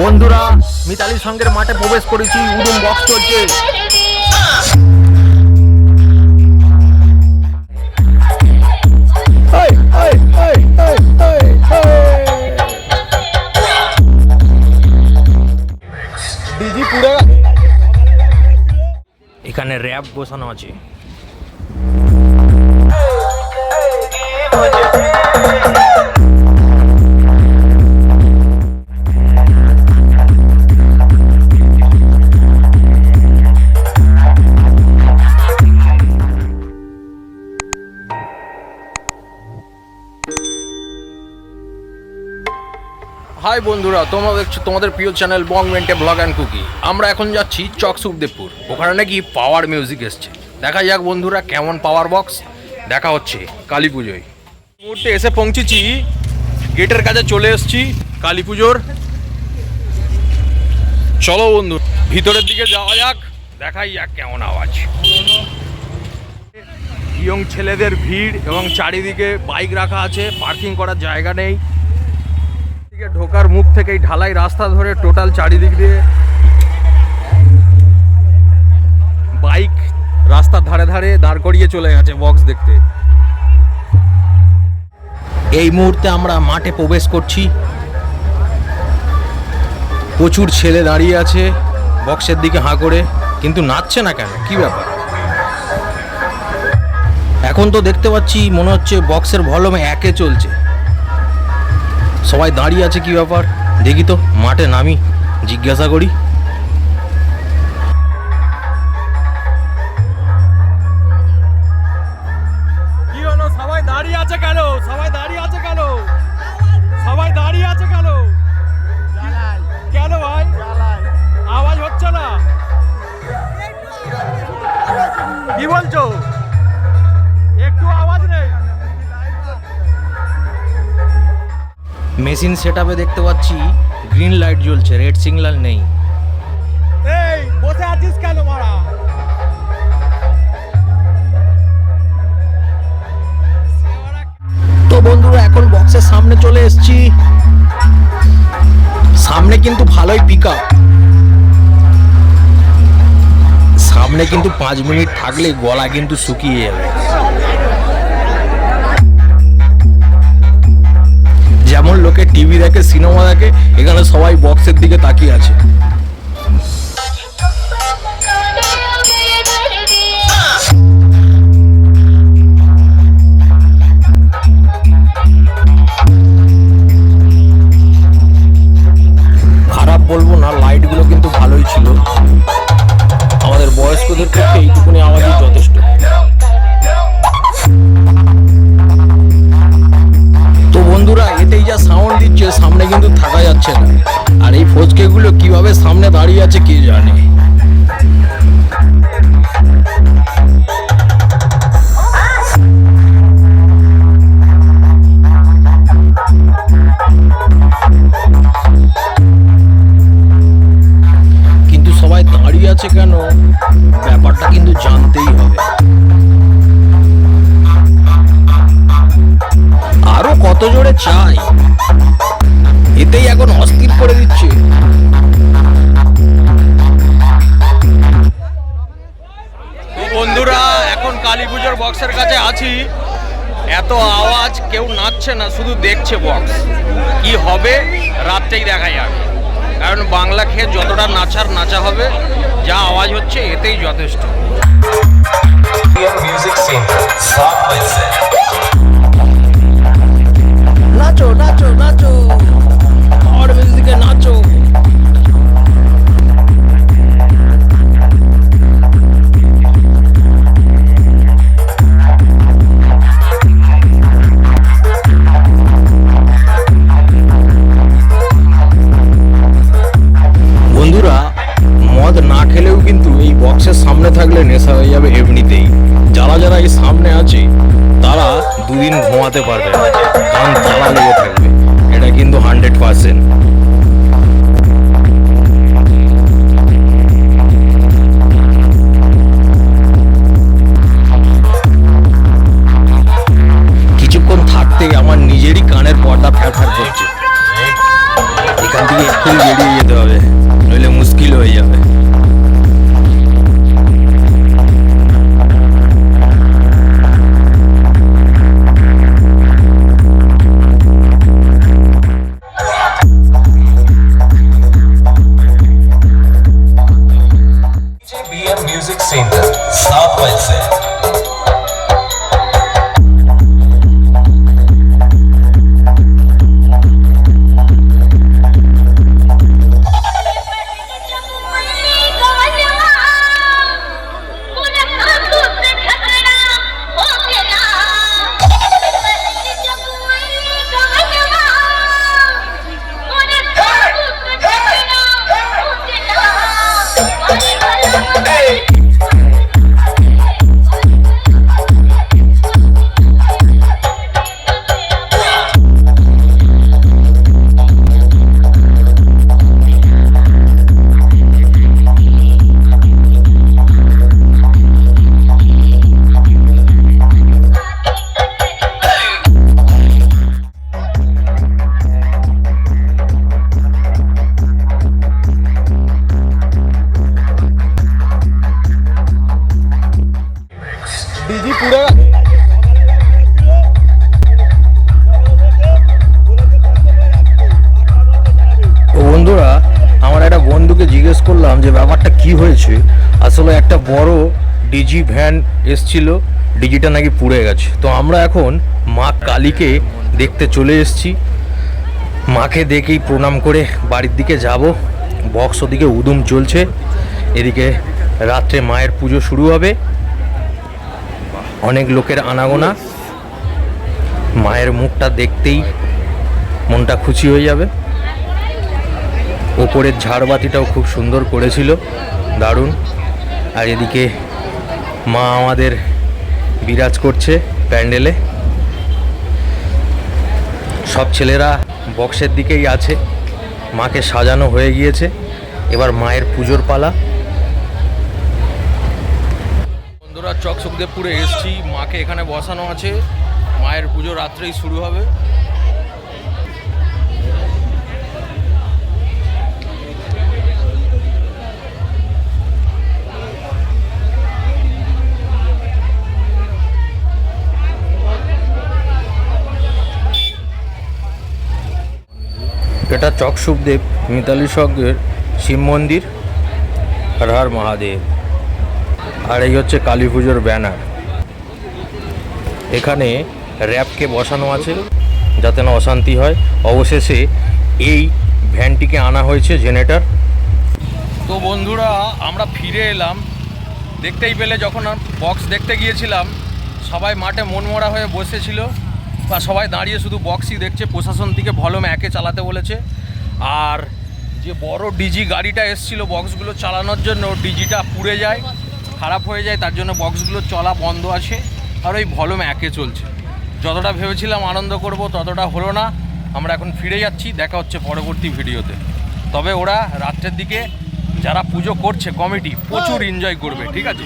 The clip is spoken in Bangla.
বন্ধুরা মিতালি সঙ্গের মাঠে প্রবেশ করেছি উডুম বক্স চলছে। এখানে র্যাপ বসানো আছে। হাই বন্ধুরা তোমরা দেখছ তোমাদের প্রিয় চ্যানেল বং মেন্টে ব্লগ অ্যান্ড কুকি আমরা এখন যাচ্ছি চক সুখদেবপুর। ওখানে নাকি পাওয়ার মিউজিক এসছে। দেখা যাক বন্ধুরা কেমন পাওয়ার বক্স দেখা হচ্ছে কালী পুজোয়। মুহূর্তে এসে পৌঁছেছি। গেটের কাছে চলে এসেছি কালী পুজোর। চলো বন্ধু, ভিতরের দিকে যাওয়া যাক। দেখাই যাক কেমন আওয়াজ। ইয়ং ছেলেদের ভিড় এবং চারিদিকে বাইক রাখা আছে। পার্কিং করার জায়গা নেই। দিকে ঢোকার মুখ থেকেই ঢালাই রাস্তা ধরে টোটাল চারিদিক দিয়ে। বাইক রাস্তার ধারে ধারে দাঁড় করিয়ে চলে গেছে বক্স দেখতে। এই মুহূর্তে আমরা মাঠে প্রবেশ করছি। প্রচুর ছেলে দাঁড়িয়ে আছে বক্সের দিকে হাঁ করে, কিন্তু নাচছে না কেন? কি ব্যাপার? এখন তো দেখতে পাচ্ছি মনে হচ্ছে বক্সের ভলমে একে চলছে। সবাই দাঁড়িয়ে আছে কি ব্যাপার? দেখি তো, মাঠে নামি, জিজ্ঞাসা করি। সবাই দাঁড়িয়ে আছে কেন? সবাই দাঁড়িয়ে আছে কেন? সবাই দাঁড়িয়ে আছে কেন? কেন ভাই? আওয়াজ হচ্ছে না। কি বলছো? মেশিন সেট দেখতে পাচ্ছি গ্রিন লাইট জ্বলছে রেড সিগন্যাল নেই। এই বসে আছিস কেন মারা? তো বন্ধুরা এখন বক্সের সামনে চলে এসেছি। সামনে কিন্তু ভালোই পিক সামনে কিন্তু পাঁচ মিনিট থাকলে গলা কিন্তু শুকিয়ে যাবে। যেমন লোকে টিভি দেখে সিনেমা দেখে এখানে সবাই বক্সের দিকে তাকিয়ে আছে। ফচকেগুলো কীভাবে সামনে দাঁড়িয়ে আছে কে জানে? কিন্তু সবাই দাঁড়িয়ে আছে কেন? ব্যাপারটা কিন্তু জানতেই হবে। আরও কত জোরে চাই? শুনতেই এখন অস্থির করে দিচ্ছে। বন্ধুরা এখন কালী পুজোর বক্সের কাছে আছি। এত আওয়াজ কেউ নাচছে না শুধু দেখছে বক্স। কি হবে রাতটাই দেখা যাবে। কারণ বাংলা খেয়ে যতটা নাচার নাচা হবে যা আওয়াজ হচ্ছে এতেই যথেষ্ট। নাচো নাচো নাচো। যাবে এমনিতেই। যারা যারা এই সামনে আছে, তারা দুদিন ঘুমাতে পারবে না। কারণ তারা লেগে থাকবে। এটা কিন্তু হান্ড্রেড পার্সেন্ট একটা জিজ্ঞেস করলাম যে ব্যাপারটা কি হয়েছে? আসলে একটা বড় ডিজি ভ্যান এসছিল, ডিজিটা নাকি পুড়ে গেছে। তো আমরা এখন মা কালীকে দেখতে চলে এসেছি। মাকে দেখেই প্রণাম করে বাড়ির দিকে যাব। বক্স ওদিকে উদুম চলছে। এদিকে রাত্রে মায়ের পুজো শুরু হবে। অনেক লোকের আনাগোনা। মায়ের মুখটা দেখতেই মনটা খুশি হয়ে যাবে। ওপরের ঝাড়বাতিটাও খুব সুন্দর করেছিল। দারুণ। আর এদিকে মা আমাদের বিরাজ করছে প্যান্ডেলে। সব ছেলেরা বক্সের দিকেই আছে। মাকে সাজানো হয়ে গিয়েছে। এবার মায়ের পুজোর পালা। বন্ধুরা চক সুখদেবপুরে এসছি। মাকে এখানে বসানো আছে। মায়ের পুজো রাত্রেই শুরু হবে। এটা চক সুখদেব মিতালি সঙ্গের শিব মন্দির হর হর মহাদেব। আর এই হচ্ছে কালী পুজোর ব্যানার। এখানে র্যাপকে বসানো আছে যাতে না অশান্তি হয়। অবশেষে এই ভ্যানটিকে আনা হয়েছে জেনারেটর তো বন্ধুরা, আমরা ফিরে এলাম। দেখতেই পেলে যখন বক্স দেখতে গিয়েছিলাম, সবাই মাঠে মনমরা হয়ে বসেছিল। বা সবাই দাঁড়িয়ে শুধু বক্সই দেখছে, প্রশাসন থেকে ভলম একে চালাতে বলেছে। আর যে বড় ডিজি গাড়িটা এসছিল বক্সগুলো চালানোর জন্য ডিজিটা পুড়ে যায়, খারাপ হয়ে যায়, তার জন্য বক্সগুলো চলা বন্ধ আছে, আর ওই ভলম একে চলছে। যতটা ভেবেছিলাম আনন্দ করব, ততটা হলো না। আমরা এখন ফিরে যাচ্ছি, দেখা হচ্ছে পরবর্তী ভিডিওতে। তবে ওরা রাত্রের দিকে যারা পুজো করছে, কমিটি প্রচুর এনজয় করবে, ঠিক আছে?